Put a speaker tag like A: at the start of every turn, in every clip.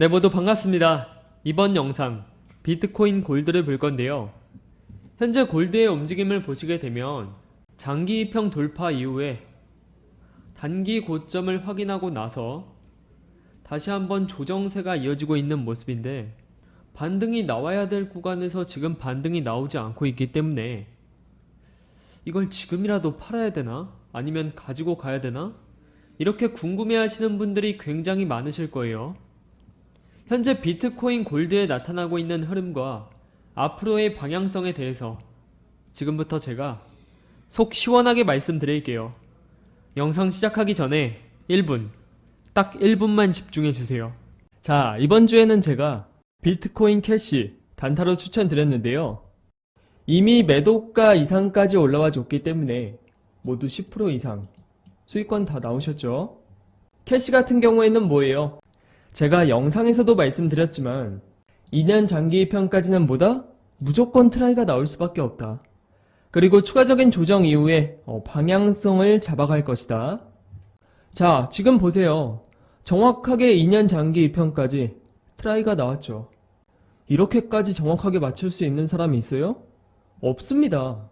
A: 네, 모두 반갑습니다. 이번 영상 비트코인 골드를 볼 건데요. 현재 골드의 움직임을 보시게 되면 장기 이평 돌파 이후에 단기 고점을 확인하고 나서 다시 한번 조정세가 이어지고 있는 모습인데 반등이 나와야 될 구간에서 지금 반등이 나오지 않고 있기 때문에 이걸 지금이라도 팔아야 되나? 아니면 가지고 가야 되나? 이렇게 궁금해 하시는 분들이 굉장히 많으실 거예요. 현재 비트코인 골드에 나타나고 있는 흐름과 앞으로의 방향성에 대해서 지금부터 제가 속 시원하게 말씀드릴게요. 영상 시작하기 전에 1분, 딱 1분만 집중해 주세요. 자, 이번 주에는 제가 비트코인 캐시 단타로 추천드렸는데요. 이미 매도가 이상까지 올라와 줬기 때문에 모두 10% 이상 수익권 다 나오셨죠? 캐시 같은 경우에는 뭐예요? 제가 영상에서도 말씀드렸지만 2년 장기 평까지는 뭐다? 무조건 트라이가 나올 수밖에 없다. 그리고 추가적인 조정 이후에 어, 방향성을 잡아갈 것이다. 자, 지금 보세요. 정확하게 2년 장기 입평까지 트라이가 나왔죠. 이렇게까지 정확하게 맞출 수 있는 사람이 있어요? 없습니다.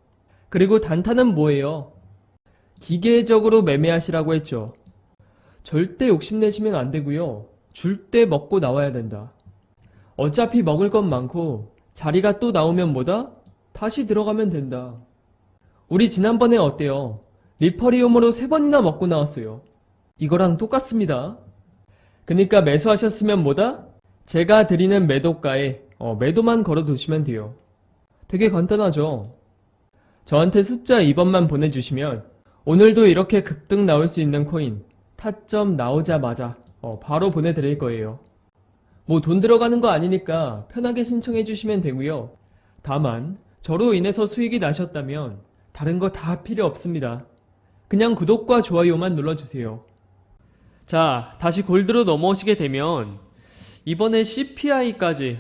A: 그리고 단타는 뭐예요? 기계적으로 매매하시라고 했죠. 절대 욕심내시면 안 되고요. 줄 때 먹고 나와야 된다. 어차피 먹을 건 많고 자리가 또 나오면 뭐다? 다시 들어가면 된다. 우리 지난번에 어때요? 리퍼리움으로 세 번이나 먹고 나왔어요. 이거랑 똑같습니다. 그니까 매수하셨으면 뭐다? 제가 드리는 매도가에 어, 매도만 걸어 두시면 돼요. 되게 간단하죠? 저한테 숫자 2번만 보내주시면 오늘도 이렇게 급등 나올 수 있는 코인 타점 나오자마자 어, 바로 보내드릴 거예요. 뭐 돈 들어가는 거 아니니까 편하게 신청해 주시면 되고요. 다만 저로 인해서 수익이 나셨다면 다른 거 다 필요 없습니다. 그냥 구독과 좋아요만 눌러주세요. 자, 다시 골드로 넘어오시게 되면 이번에 CPI까지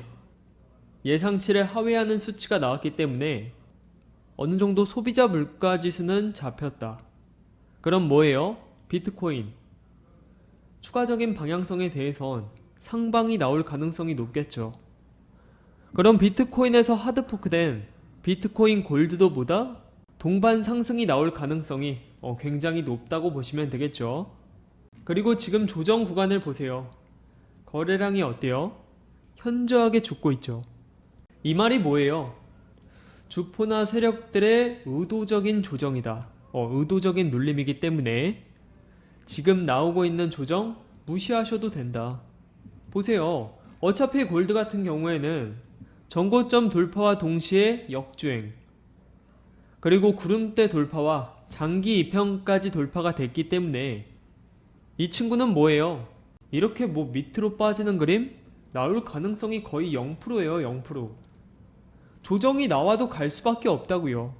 A: 예상치를 하회하는 수치가 나왔기 때문에 어느 정도 소비자 물가 지수는 잡혔다. 그럼 뭐예요? 비트코인. 추가적인 방향성에 대해선 상방이 나올 가능성이 높겠죠. 그럼 비트코인에서 하드포크된 비트코인 골드도 보다 동반 상승이 나올 가능성이 어, 굉장히 높다고 보시면 되겠죠. 그리고 지금 조정 구간을 보세요. 거래량이 어때요? 현저하게 죽고 있죠. 이 말이 뭐예요? 주포나 세력들의 의도적인 조정이다. 어, 의도적인 눌림이기 때문에 지금 나오고 있는 조정 무시하셔도 된다. 보세요. 어차피 골드 같은 경우에는 전고점 돌파와 동시에 역주행 그리고 구름대 돌파와 장기 이평까지 돌파가 됐기 때문에 이 친구는 뭐예요? 이렇게 뭐 밑으로 빠지는 그림 나올 가능성이 거의 0%예요, 0%. 조정이 나와도 갈 수밖에 없다고요.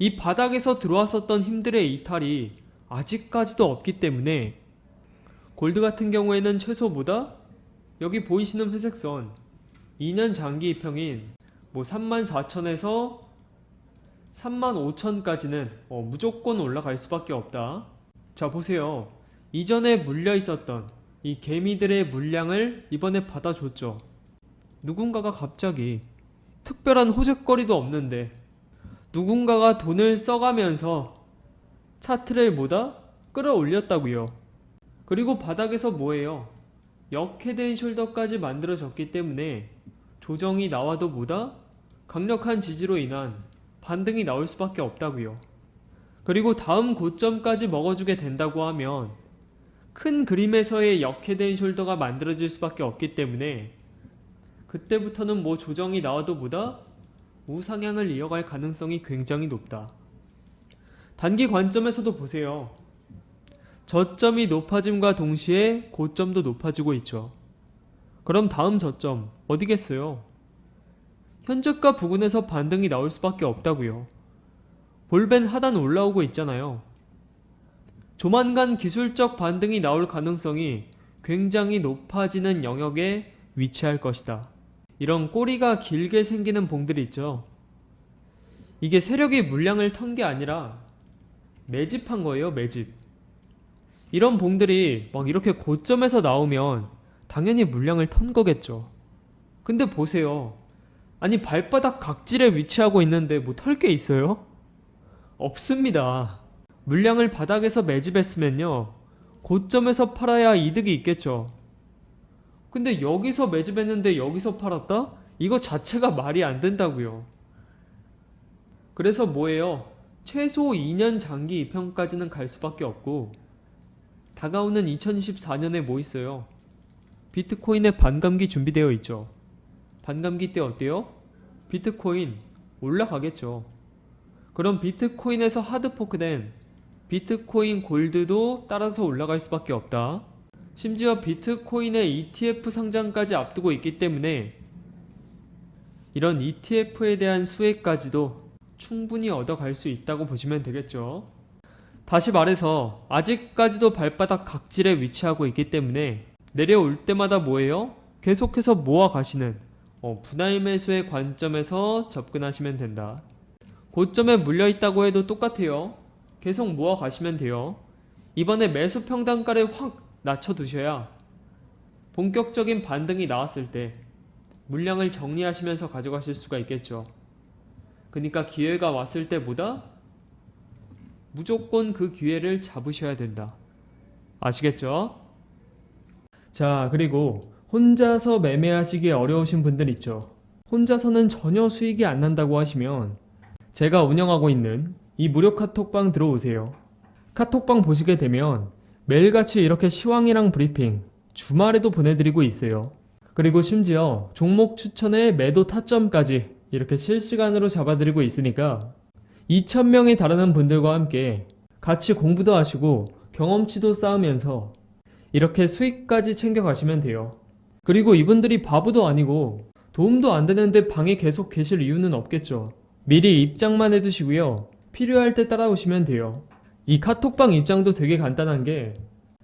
A: 이 바닥에서 들어왔었던 힘들의 이탈이 아직까지도 없기 때문에 골드 같은 경우에는 최소보다 여기 보이시는 회색선 2년 장기 입평인 뭐 34,000에서 35,000까지는 어, 무조건 올라갈 수밖에 없다. 자 보세요. 이전에 물려 있었던 이 개미들의 물량을 이번에 받아줬죠. 누군가가 갑자기 특별한 호적거리도 없는데 누군가가 돈을 써가면서 차트를 뭐다 끌어올렸다고요. 그리고 바닥에서 뭐예요? 역헤드앤 숄더까지 만들어졌기 때문에 조정이 나와도 뭐다 강력한 지지로 인한 반등이 나올 수밖에 없다고요. 그리고 다음 고점까지 먹어주게 된다고 하면 큰 그림에서의 역헤드앤 숄더가 만들어질 수밖에 없기 때문에 그때부터는 뭐 조정이 나와도 보다 우상향을 이어갈 가능성이 굉장히 높다. 단기 관점에서도 보세요. 저점이 높아짐과 동시에 고점도 높아지고 있죠. 그럼 다음 저점 어디겠어요? 현재가 부근에서 반등이 나올 수밖에 없다고요. 볼벤 하단 올라오고 있잖아요. 조만간 기술적 반등이 나올 가능성이 굉장히 높아지는 영역에 위치할 것이다. 이런 꼬리가 길게 생기는 봉들이 있죠. 이게 세력이 물량을 턴 게 아니라 매집한 거예요, 매집. 이런 봉들이 막 이렇게 고점에서 나오면 당연히 물량을 턴 거겠죠. 근데 보세요. 아니 발바닥 각질에 위치하고 있는데 뭐 털 게 있어요? 없습니다. 물량을 바닥에서 매집했으면요. 고점에서 팔아야 이득이 있겠죠. 근데 여기서 매집했는데 여기서 팔았다? 이거 자체가 말이 안 된다고요. 그래서 뭐예요? 최소 2년 장기 입형까지는 갈 수밖에 없고 다가오는 2024년에 뭐 있어요? 비트코인의 반감기 준비되어 있죠. 반감기 때 어때요? 비트코인 올라가겠죠. 그럼 비트코인에서 하드포크된 비트코인 골드도 따라서 올라갈 수밖에 없다. 심지어 비트코인의 ETF 상장까지 앞두고 있기 때문에 이런 ETF에 대한 수혜까지도 충분히 얻어갈 수 있다고 보시면 되겠죠. 다시 말해서 아직까지도 발바닥 각질에 위치하고 있기 때문에 내려올 때마다 뭐예요? 계속해서 모아 가시는 어, 분할 매수의 관점에서 접근하시면 된다. 고점에 물려 있다고 해도 똑같아요. 계속 모아 가시면 돼요. 이번에 매수 평단가를 확 낮춰 두셔야 본격적인 반등이 나왔을 때 물량을 정리하시면서 가져가실 수가 있겠죠. 그러니까 기회가 왔을 때보다 무조건 그 기회를 잡으셔야 된다. 아시겠죠? 자, 그리고 혼자서 매매하시기 어려우신 분들 있죠. 혼자서는 전혀 수익이 안 난다고 하시면 제가 운영하고 있는 이 무료 카톡방 들어오세요. 카톡방 보시게 되면 매일같이 이렇게 시황이랑 브리핑 주말에도 보내드리고 있어요. 그리고 심지어 종목 추천에 매도 타점까지 이렇게 실시간으로 잡아드리고 있으니까 2,000명이 다루는 분들과 함께 같이 공부도 하시고 경험치도 쌓으면서 이렇게 수익까지 챙겨가시면 돼요. 그리고 이분들이 바보도 아니고 도움도 안 되는데 방에 계속 계실 이유는 없겠죠. 미리 입장만 해두시고요. 필요할 때 따라오시면 돼요. 이 카톡방 입장도 되게 간단한 게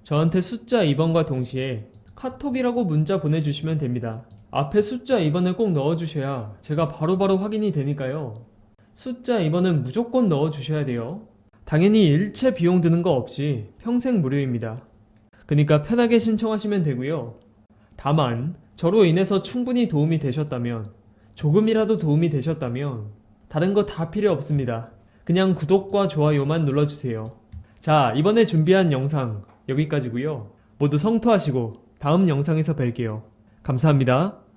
A: 저한테 숫자 2번과 동시에 카톡이라고 문자 보내주시면 됩니다. 앞에 숫자 2번을 꼭 넣어주셔야 제가 바로 바로 확인이 되니까요. 숫자 2번은 무조건 넣어주셔야 돼요. 당연히 일체 비용 드는 거 없이 평생 무료입니다. 그러니까 편하게 신청하시면 되고요. 다만 저로 인해서 충분히 도움이 되셨다면 조금이라도 도움이 되셨다면 다른 거 다 필요 없습니다. 그냥 구독과 좋아요만 눌러주세요. 자, 이번에 준비한 영상 여기까지고요. 모두 성토하시고 다음 영상에서 뵐게요. 감사합니다.